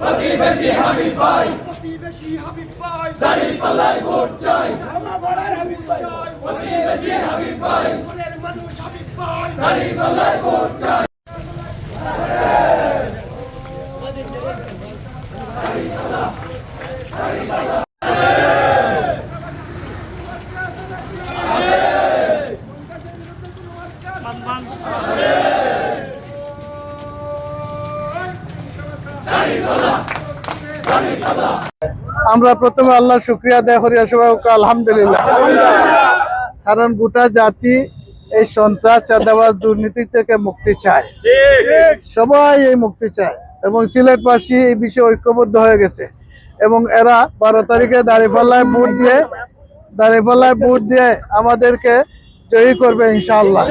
প্রতিবেশী হাবিব ভাই প্রতিবেশী হাবিব ভাই দাড়ি পাল্লায় ভোট চাই আমরা প্রথমে আল্লাহ শুক্রিয়া আদায় করি সবাই আলহামদুলিল্লাহ। কারণ গোটা জাতি এই সন্ত্রাস দুর্নীতি থেকে মুক্তি চায়। সবাই এই মুক্তি চায় এবং সিলেটবাসী এই বিষয়ে ঐক্যবদ্ধ হয়ে গেছে। এবং এরা বারো তারিখে দাঁড়িপাল্লায় ভোট দিয়ে, দাঁড়িপাল্লায় ভোট দিয়ে আমাদেরকে জয়ী করবে ইনশাআল্লাহ।